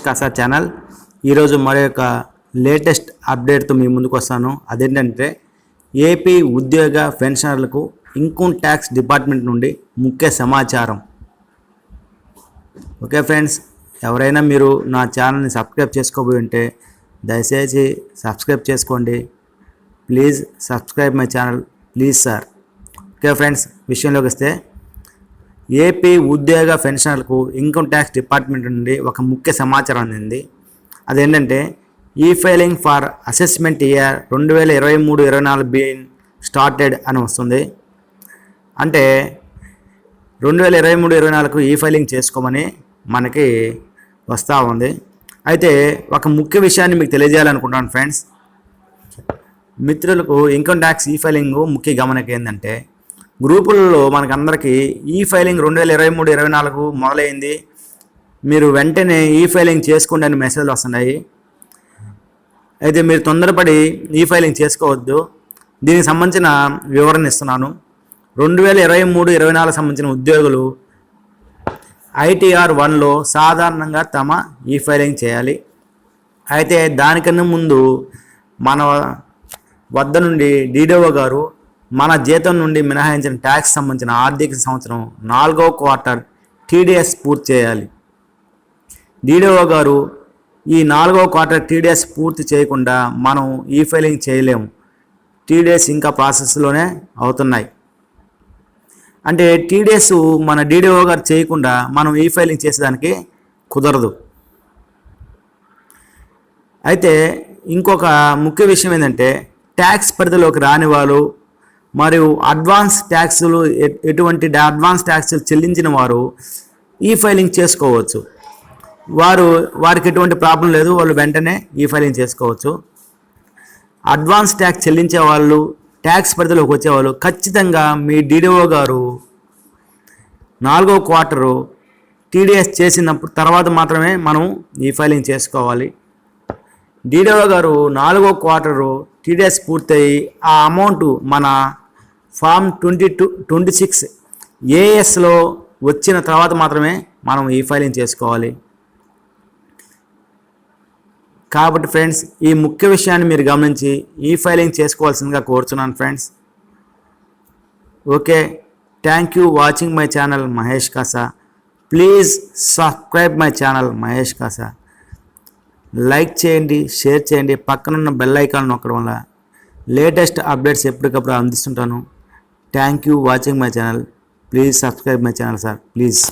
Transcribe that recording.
Text Kasa channel ఈరోజు మరి యొక్క లేటెస్ట్ అప్డేట్తో మీ ముందుకు వస్తాను అదేంటంటే ఏపీ ఉద్యోగ పెన్షనర్లకు ఇన్కమ్ ట్యాక్స్ డిపార్ట్మెంట్ నుండి ముఖ్య సమాచారం ఓకే ఫ్రెండ్స్ ఎవరైనా మీరు నా ఛానల్ని సబ్స్క్రైబ్ చేసుకోబోయి ఉంటే దయచేసి సబ్స్క్రైబ్ చేసుకోండి please subscribe my channel please sir okay friends విషయంలోకి వస్తే ఏపీ ఉద్యోగ పెన్షనర్లకు ఇన్కమ్ ట్యాక్స్ డిపార్ట్మెంట్ నుండి ఒక ముఖ్య సమాచారం అందింది అదేంటంటే ఈ ఫైలింగ్ ఫార్ అసెస్మెంట్ ఇయర్ రెండు వేల ఇరవై మూడు ఇరవై నాలుగు బీన్ స్టార్టెడ్ అని వస్తుంది అంటే రెండు వేల ఇరవై మూడు ఇరవై నాలుగు ఈ ఫైలింగ్ చేసుకోమని మనకి వస్తూ ఉంది అయితే ఒక ముఖ్య విషయాన్ని మీకు తెలియజేయాలనుకుంటున్నాను ఫ్రెండ్స్ మిత్రులకు ఇన్కమ్ ట్యాక్స్ ఈ ఫైలింగ్ ముఖ్య గమనిక ఏంటంటే గ్రూపులలో మనకందరికీ ఈ ఫైలింగ్ రెండు వేల ఇరవై మూడు ఇరవై నాలుగు మొదలైంది మీరు వెంటనే ఈ ఫైలింగ్ చేసుకోండి అని మెసేజ్లు వస్తున్నాయి అయితే మీరు తొందరపడి ఈ ఫైలింగ్ చేసుకోవద్దు దీనికి సంబంధించిన వివరణ ఇస్తున్నాను రెండు వేల ఇరవై మూడు ఇరవై నాలుగు సంబంధించిన ఉద్యోగులు ఐటీఆర్ వన్లో సాధారణంగా తమ ఈ ఫైలింగ్ చేయాలి అయితే దానికన్నా ముందు మన వద్ద నుండి డీడీఓ గారు మన జీతం నుండి మినహాయించిన ట్యాక్స్ సంబంధించిన ఆర్థిక సంవత్సరం నాలుగవ క్వార్టర్ టీడీఎస్ పూర్తి చేయాలి డీడీఓ గారు ఈ నాలుగవ క్వార్టర్ టీడీఎస్ పూర్తి చేయకుండా మనం ఈ ఫైలింగ్ చేయలేము టీడీఎస్ ఇంకా ప్రాసెస్లోనే అవుతున్నాయి అంటే టీడీఎస్ మన డీడీఓ గారు చేయకుండా మనం ఈ ఫైలింగ్ చేసేదానికి కుదరదు అయితే ఇంకొక ముఖ్య విషయం ఏంటంటే ట్యాక్స్ పరిధిలోకి రాని వాళ్ళు మరియు అడ్వాన్స్ ట్యాక్సులు ఎటువంటి అడ్వాన్స్ ట్యాక్సులు చెల్లించిన వారు ఈ ఫైలింగ్ చేసుకోవచ్చు వారు వారికి ఎటువంటి ప్రాబ్లం లేదు వాళ్ళు వెంటనే ఈ ఫైలింగ్ చేసుకోవచ్చు అడ్వాన్స్ ట్యాక్స్ చెల్లించే వాళ్ళు ట్యాక్స్ పరిధిలోకి వచ్చేవాళ్ళు ఖచ్చితంగా మీ డిడిఓ గారు నాలుగో క్వార్టరు టీడీఎస్ చేసినప్పుడు తర్వాత మాత్రమే మనం ఈ ఫైలింగ్ చేసుకోవాలి డిడిఓ గారు నాలుగో క్వార్టరు టీడీఎస్ పూర్తయి ఆ అమౌంట్ మన form twenty two twenty six ఏఎస్లో వచ్చిన తర్వాత మాత్రమే మనం ఈ ఫైలింగ్ చేసుకోవాలి కాబట్టి ఫ్రెండ్స్ ఈ ముఖ్య విషయాన్ని మీరు గమనించి ఈ ఫైలింగ్ చేసుకోవాల్సిందిగా కోరుతున్నాను friends okay thank you watching my channel Mahesh Kasa please subscribe my channel Mahesh Kasa like చేయండి షేర్ చేయండి పక్కనున్న బెల్ ఐకాన్ నొక్కడం వల్ల లేటెస్ట్ అప్డేట్స్ ఎప్పటికప్పుడు అందిస్తుంటాను Thank you watching my channel. Please subscribe my channel, sir. Please.